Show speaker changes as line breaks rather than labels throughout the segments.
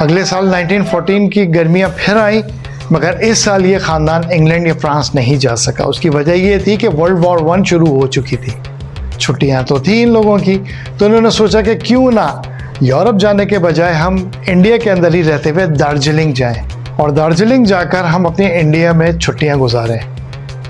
अगले साल 1914 की गर्मियाँ फिर आई, मगर इस साल ये ख़ानदान इंग्लैंड या फ्रांस नहीं जा सका। उसकी वजह ये थी कि वर्ल्ड वॉर वन शुरू हो चुकी थी। छुट्टियाँ तो थी इन लोगों की तो उन्होंने सोचा कि क्यों ना यूरोप जाने के बजाय हम इंडिया के अंदर ही रहते हुए दार्जिलिंग जाएँ, और दार्जिलिंग जाकर हम अपने इंडिया में छुट्टियाँ गुजारें।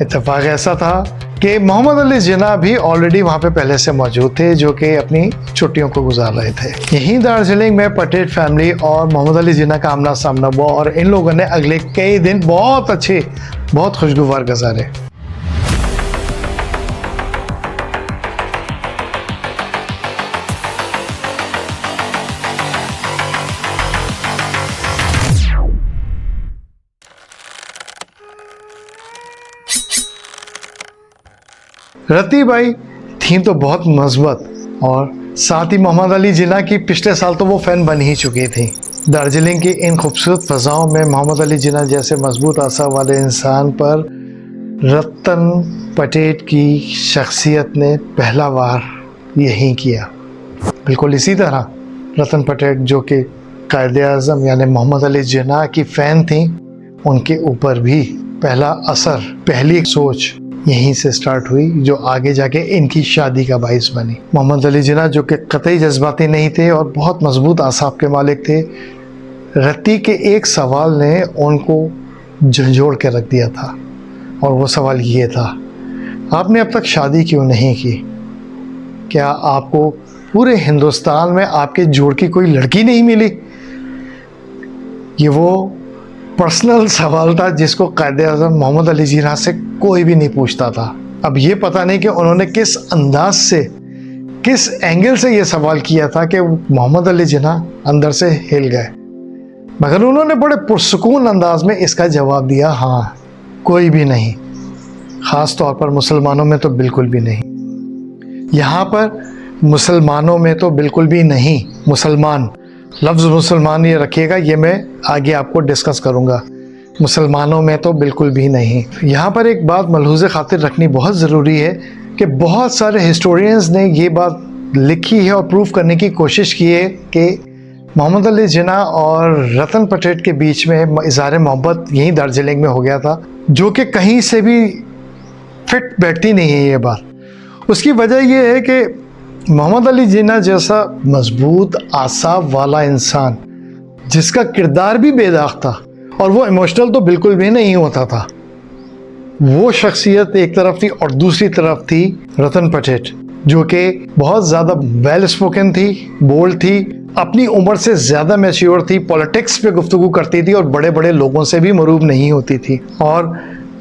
इतफाक़ ऐसा था। कि मोहम्मद अली जिना भी ऑलरेडी वहाँ पे पहले से मौजूद थे, जो कि अपनी छुट्टियों को गुजार रहे थे। यहीं दार्जिलिंग में पटेल फैमिली और मोहम्मद अली जिना का आमना सामना हुआ और इन लोगों ने अगले कई दिन बहुत अच्छे, बहुत खुशगवार गुजारे। रती बाई थी तो बहुत मज़बूत और साथ ही मोहम्मद अली जिना की पिछले साल तो वो फ़ैन बन ही चुकी थी। दार्जिलिंग की इन खूबसूरत फ़जाओं में मोहम्मद अली जिना जैसे मज़बूत आशा वाले इंसान पर रतन पटेट की शख्सियत ने पहला वार यही किया। बिल्कुल इसी तरह रतन पटेट जो कि कायद अजम यानी मोहम्मद अली जिना की फ़ैन थी, उनके ऊपर भी पहला असर, पहली सोच यहीं से स्टार्ट हुई, जो आगे जाके इनकी शादी का बाइस बनी। मोहम्मद अली जिना जो कि कतई जज्बाती नहीं थे और बहुत मज़बूत आसाब के मालिक थे, रत्ती के एक सवाल ने उनको झंझोड़ के रख दिया था। और वो सवाल ये था, आपने अब तक शादी क्यों नहीं की? क्या आपको पूरे हिंदुस्तान में आपके जोड़ की कोई लड़की नहीं मिली? ये वो पर्सनल सवाल था जिसको कायद अजम मोहम्मद अली जीना से कोई भी नहीं पूछता था। अब ये पता नहीं कि उन्होंने किस अंदाज से, किस एंगल से ये सवाल किया था कि मोहम्मद अली जिना अंदर से हिल गए। मगर उन्होंने बड़े पुरसकून अंदाज में इसका जवाब दिया हाँ कोई भी नहीं। ख़ास तौर पर मुसलमानों में तो बिल्कुल भी नहीं। यहाँ पर मुसलमानों में तो बिल्कुल भी नहीं। मुसलमान, लफ्ज़ मुसलमान ये रखिएगा, ये मैं आगे आपको डिस्कस करूँगा। मुसलमानों में तो बिल्कुल भी नहीं। यहाँ पर एक बात मलहूज खातिर रखनी बहुत ज़रूरी है कि बहुत सारे हिस्टोरियंस ने ये बात लिखी है और प्रूव करने की कोशिश की है कि मोहम्मद अली जिना और रतन पटेट के बीच में इजहार मोहब्बत यहीं दार्जिलिंग में हो गया था, जो कि कहीं से भी फिट बैठती नहीं है ये बात। उसकी वजह यह है कि मोहम्मद अली जिना जैसा मज़बूत आसाब वाला इंसान, जिसका किरदार भी बेदाग था और वो इमोशनल तो बिल्कुल भी नहीं होता था। वो शख्सियत एक तरफ़ थी और दूसरी तरफ़ थी रतन पटेट जो कि बहुत ज़्यादा वेल स्पोकन थी बोल्ड थी, अपनी उम्र से ज़्यादा मैच्योर थी पॉलिटिक्स पे गुफ्तु करती थी और बड़े बड़े लोगों से भी मरूब नहीं होती थी। और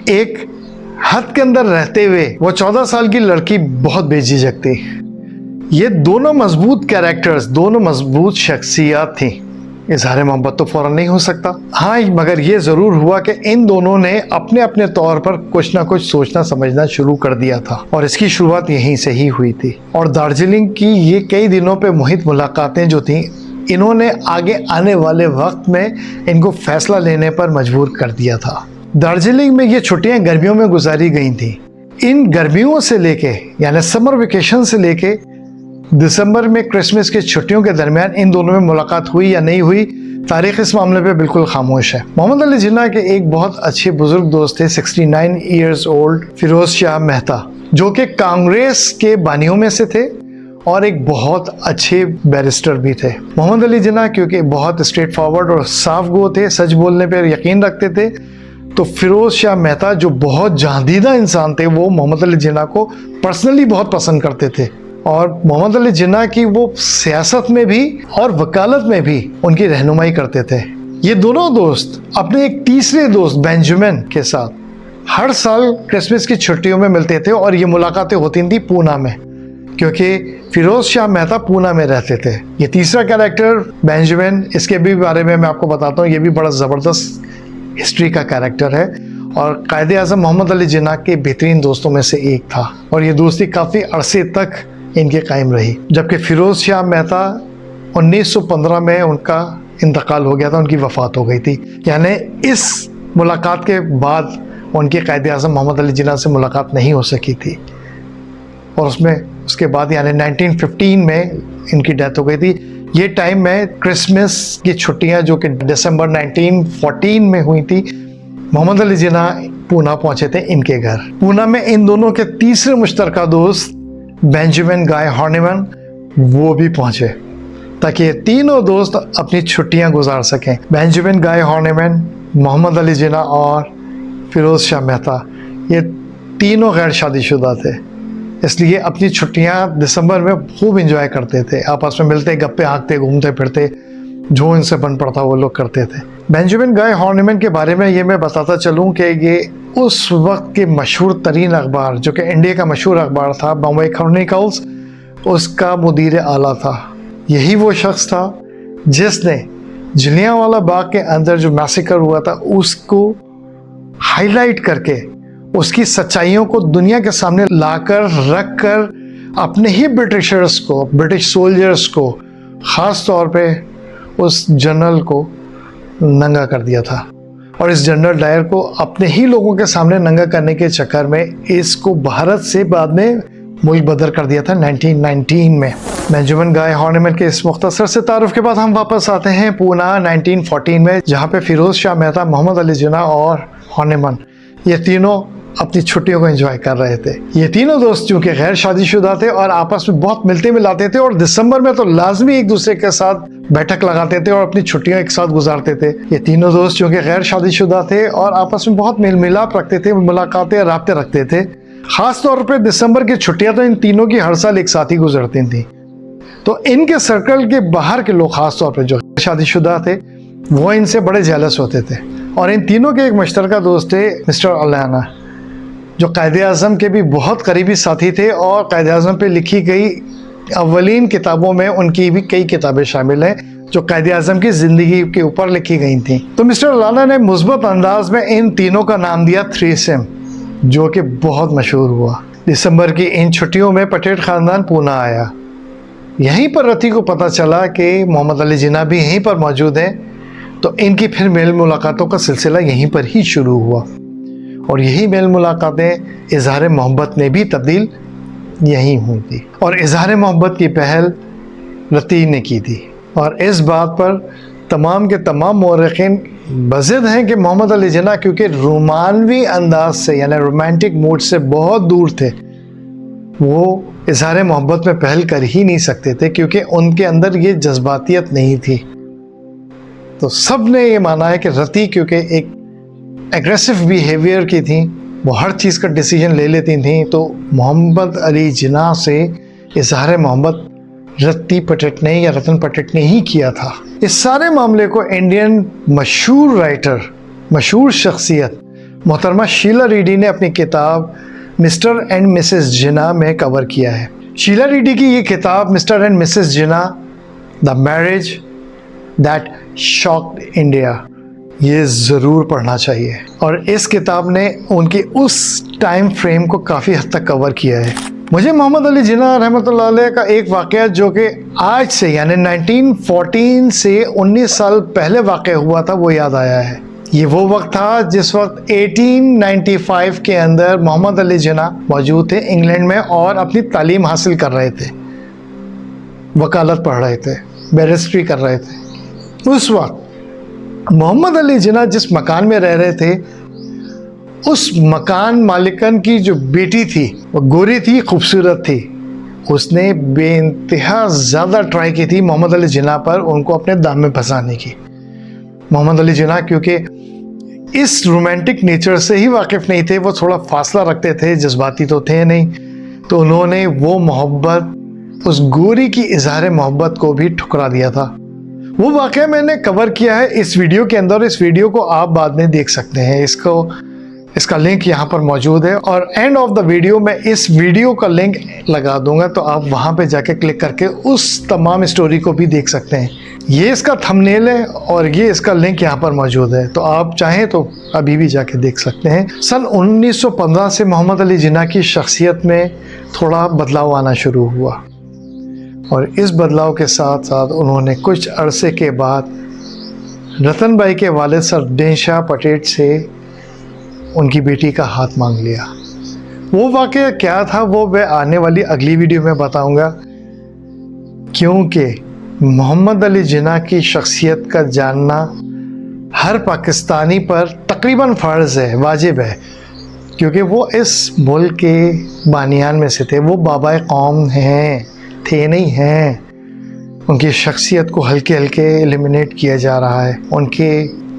एक हद के अंदर रहते हुए वो चौदह साल की लड़की बहुत बेझिझक थी। ये दोनों मज़बूत कैरेक्टर्स दोनों मज़बूत शख्सियात थी। इजहार मोहब्बत तो फ़ौरन नहीं हो सकता। हाँ मगर ये ज़रूर हुआ कि इन दोनों ने अपने अपने तौर पर कुछ ना कुछ सोचना, समझना शुरू कर दिया था। और इसकी शुरुआत यहीं से ही हुई थी। और दार्जिलिंग की ये कई दिनों पे मुहित मुलाकातें जो थी, इन्होंने आगे आने वाले वक्त में इनको फैसला लेने पर मजबूर कर दिया था। दार्जिलिंग में ये छुट्टियाँ गर्मियों में गुजारी गई थी। इन गर्मियों से लेके, यानी समर वेकेशन से लेके दिसंबर में क्रिसमस की छुट्टियों के दरमियान इन दोनों में मुलाकात हुई या नहीं हुई, तारीख इस मामले पे बिल्कुल खामोश है। मोहम्मद अली जिन्ना के एक बहुत अच्छे बुज़ुर्ग दोस्त थे 69 इयर्स ओल्ड फिरोज शाह मेहता, जो कि कांग्रेस के बानियों में से थे और एक बहुत अच्छे बैरिस्टर भी थे। मोहम्मद अली जिन्ना क्योंकि बहुत स्ट्रेट फॉरवर्ड और साफ़ गो थे, सच बोलने पर यकीन रखते थे तो फिरोज शाह मेहता जो बहुत जहादीदा इंसान थे, वो मोहम्मद अली जिन्ना को पर्सनली बहुत पसंद करते थे। और मोहम्मद अली जिन्ना की वो सियासत में भी और वकालत में भी उनकी रहनुमाई करते थे। ये दोनों दोस्त अपने एक तीसरे दोस्त बेंजामिन के साथ हर साल क्रिसमस की छुट्टियों में मिलते थे और ये मुलाकातें होती थी पूना में, क्योंकि फिरोज शाह मेहता पूना में रहते थे। ये तीसरा कैरेक्टर बेंजामिन, इसके भी बारे में मैं आपको बताता हूँ, ये भी बड़ा ज़बरदस्त हिस्ट्री का कैरेक्टर है और कायद अजम मोहम्मद अली जिन्ना के बेहतरीन दोस्तों में से एक था। और ये दोस्ती काफ़ी अरसे तक इनके कायम रही। जबकि फ़िरोज़ शाह मेहता 1915 में उनका इंतकाल हो गया था, उनकी वफ़ात हो गई थी। यानी इस मुलाकात के बाद उनके कायद अजम मोहम्मद अली जिना से मुलाकात नहीं हो सकी थी। और उसमें, उसके बाद यानी 1915 में इनकी डेथ हो गई थी। ये टाइम में क्रिसमस की छुट्टियाँ जो कि दिसंबर 1914 में हुई थी, मोहम्मद अली जिना पूना पहुँचे थे इनके घर। पूना में इन दोनों के तीसरे मुश्तरका दोस्त बेंजामिन गाय हॉर्निमन वो भी पहुँचे, ताकि ये तीनों दोस्त अपनी छुट्टियाँ गुजार सकें। Benjamin Guy Horniman Mohammad Ali Jinnah और फिरोज शाह मेहता, ये तीनों गैर शादीशुदा थे। इसलिए अपनी छुट्टियाँ दिसंबर में खूब इंजॉय करते थे। आपस में मिलते, गप्पे हाँकते घूमते फिरते जो इनसे बन पड़ता वो लोग करते थे। बेंजामिन गाय हॉर्निमन के बारे में ये मैं बताता चलूँ कि ये उस वक्त के मशहूर तरीन अखबार, जो कि इंडिया का मशहूर अखबार था बम्बई क्रॉनिकल्स, उसका मुदीर आला था। यही वो शख्स था जिसने जलियांवाला बाग के अंदर जो मैसेकर हुआ था, उसको हाईलाइट करके उसकी सच्चाइयों को दुनिया के सामने लाकर रख कर अपने ही ब्रिटिशर्स को, ब्रिटिश सोल्जर्स को ख़ास तौर पे उस जनरल को नंगा कर दिया था। और इस जनरल डायर को अपने ही लोगों के सामने नंगा करने के चक्कर में इसको भारत से बाद में मुल्क बदर कर दिया था 1919 में। बेंजामिन गाय हॉर्नेमन के इस मुख्तसर से तारुफ के बाद हम वापस आते हैं पूना 1914 में, जहाँ पे फिरोज शाह मेहता, मोहम्मद अली जिना और हॉर्नेमन ये तीनों अपनी छुट्टियों को एंजॉय कर रहे थे। ये तीनों दोस्त चूँकि गैर शादीशुदा थे और आपस में बहुत मिलते मिलाते थे और दिसंबर में तो लाजमी एक दूसरे के साथ बैठक लगाते थे और अपनी छुट्टियाँ एक साथ गुजारते थे। ये तीनों दोस्त जो कि गैर शादीशुदा थे और आपस में बहुत मेल मिलाप रखते थे, मुलाकातें, रबते रखते थे। खास तौर पर दिसंबर की छुट्टियाँ तो इन तीनों की हर साल एक साथ ही गुजरती थी। तो इनके सर्कल के बाहर के लोग खास तौर पर जो शादीशुदा थे, वो इनसे बड़े जेलस होते थे। और इन तीनों के एक मुश्तर दोस्त थे मिस्टर अलाना जो कायद अज़म के भी बहुत करीबी साथी थे और कायद अज़म पर लिखी गई अवलिन किताबों में उनकी भी कई किताबें शामिल हैं, जो कायद अज़म की ज़िंदगी के ऊपर लिखी गई थी। तो मिस्टर लाना ने मुस्बत अंदाज में इन तीनों का नाम दिया थ्री सेम जो कि बहुत मशहूर हुआ। दिसंबर की इन छुट्टियों में पटेल ख़ानदान पूना आया। यहीं पर रति को पता चला कि मोहम्मद अली जिना भी यहीं पर मौजूद हैं तो इनकी फिर मेल मुलाकातों का सिलसिला यहीं पर ही शुरू हुआ। और यही मेल मुलाकातें इजहार मोहब्बत में भी तब्दील यहीं हुई थी और इजहार मोहब्बत की पहल रती ने की थी। और इस बात पर तमाम के तमाम मौरखीन बजद हैं कि मोहम्मद अली जना क्योंकि रोमानवी अंदाज से, यानी रोमांटिक मूड से बहुत दूर थे। वो इजहार मोहब्बत में पहल कर ही नहीं सकते थे, क्योंकि उनके अंदर ये जज्बातियत नहीं थी। तो सबने ये माना है कि रति, क्योंकि एक एग्रेसिव बिहेवियर की थी वो हर चीज़ का डिसीज़न ले लेती थी तो मोहम्मद अली जिना से इजहार मोहम्मद रत्ती पटट ने या रतन पटट ने ही किया था। इस सारे मामले को इंडियन मशहूर राइटर मशहूर शख्सियत मोहतरमा शीला रेड्डी ने अपनी किताब मिस्टर एंड मिसेस जिना में कवर किया है। शीला रेड्डी की ये किताब Mr and Mrs Jinnah, the marriage that shocked India. ये ज़रूर पढ़ना चाहिए। और इस किताब ने उनकी उस टाइम फ्रेम को काफ़ी हद तक कवर किया है। मुझे मोहम्मद अली जिना रहमत का एक वाक़ जो कि आज से, यानी 1914 से 19 साल पहले वाक़ हुआ था, वो याद आया है। ये वो वक्त था जिस वक्त 1895 के अंदर मोहम्मद अली जिना मौजूद थे इंग्लैंड में और अपनी तालीम हासिल कर रहे थे। वकालत पढ़ रहे थे, बैरिस्ट्री कर रहे थे। उस वक्त मोहम्मद अली जिना जिस मकान में रह रहे थे, उस मकान मालिकन की जो बेटी थी, वो गोरी थी, खूबसूरत थी। उसने बेानतहा ज़्यादा ट्राई की थी मोहम्मद अली जिना पर, उनको अपने दाम में फंसाने की। मोहम्मद अली जिना क्योंकि इस रोमांटिक नेचर से ही वाकिफ़ नहीं थे, वो थोड़ा फासला रखते थे, जज्बाती तो थे नहीं। तो उन्होंने वो मोहब्बत, उस गोरी की इजहार मोहब्बत को भी ठुकरा दिया था। वो वाक़ मैंने कवर किया है इस वीडियो के अंदर इस वीडियो को आप बाद में देख सकते हैं। इसको, इसका लिंक यहाँ पर मौजूद है और एंड ऑफ़ द वीडियो में इस वीडियो का लिंक लगा दूँगा तो आप वहाँ पे जाके क्लिक करके उस तमाम स्टोरी को भी देख सकते हैं। ये इसका थंबनेल है और ये इसका लिंक यहाँ पर मौजूद है। तो आप चाहें तो अभी भी जाके देख सकते हैं। सन 1915 से मोहम्मद अली जिना की शख्सियत में थोड़ा बदलाव आना शुरू हुआ। और इस बदलाव के साथ साथ उन्होंने कुछ अरसे के बाद रतन भाई के वालिद सर डेंशाह पटेट से उनकी बेटी का हाथ मांग लिया। वो वाक़ क्या था, वो मैं आने वाली अगली वीडियो में बताऊँगा। क्योंकि मोहम्मद अली जिना की शख्सियत का जानना हर पाकिस्तानी पर तकरीबन फ़र्ज़ है, वाजिब है। क्योंकि वो इस मुल्क के बानियान में से थे, वो बाबा कौम हैं। थे नहीं हैं। उनकी शख्सियत को हल्के हल्के एलिमिनेट किया जा रहा है। उनके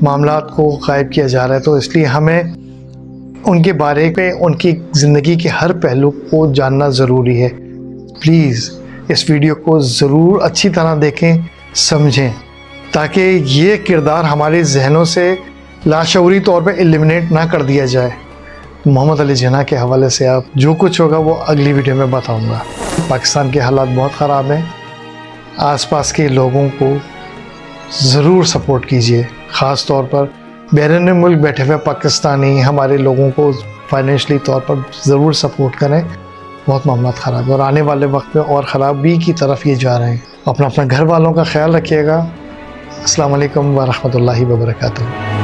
मामला को गायब किया जा रहा है। तो इसलिए हमें उनके बारे में उनकी ज़िंदगी के हर पहलू को जानना ज़रूरी है। प्लीज़ इस वीडियो को ज़रूर अच्छी तरह देखें, समझें, ताकि ये किरदार हमारे जहनों से लाशौरी तौर पर एलिमिनेट ना कर दिया जाए। मोहम्मद अली जना के हवाले से आप जो कुछ होगा वो अगली वीडियो में बताऊँगा। पाकिस्तान के हालात बहुत ख़राब हैं। आसपास के लोगों को ज़रूर सपोर्ट कीजिए। ख़ास तौर पर बैरून मुल्क बैठे हुए पाकिस्तानी हमारे लोगों को फाइनेंशली तौर पर ज़रूर सपोर्ट करें। बहुत मामला ख़राब है और आने वाले वक्त में और ख़राबी की तरफ़ ये जा रहे हैं। अपना अपना घर वालों का ख्याल रखिएगा। अस्सलाम वालेकुम व रहमतुल्लाहि व बरकातुहू।